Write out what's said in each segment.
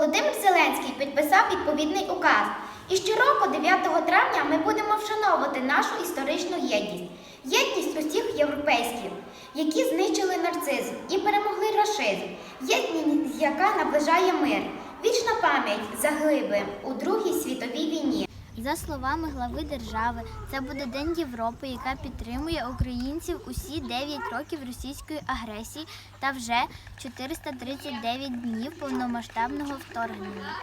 Володимир Зеленський підписав відповідний указ. І щороку, 9 травня, ми будемо вшановувати нашу історичну єдність, єдність усіх європейських, які знищили нарцизм і перемогли рашизм, єдність, яка наближає мир, вічна пам'ять загиби у Другій світовій війні. За словами глави держави, це буде День Європи, яка підтримує українців усі 9 років російської агресії та вже 439 днів повномасштабного вторгнення.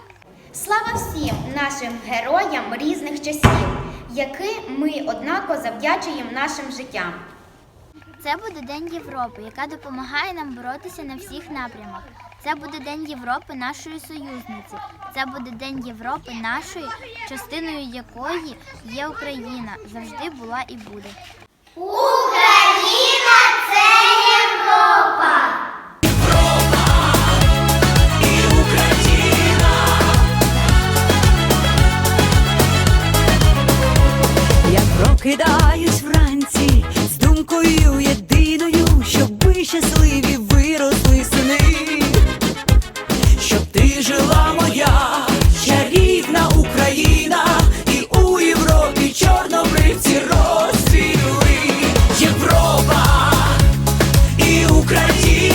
Слава всім нашим героям різних часів, яким ми однаково завдячуємо нашим життям. Це буде День Європи, яка допомагає нам боротися на всіх напрямах. Це буде День Європи нашої союзниці. Це буде День Європи нашої, частиною якої є Україна, завжди була і буде. Україна це Європа! як прокидав. виросли сини, щоб ти жила моя, чарівна Україна, і у Європі чорнобривці розцвіли Європа і Україна.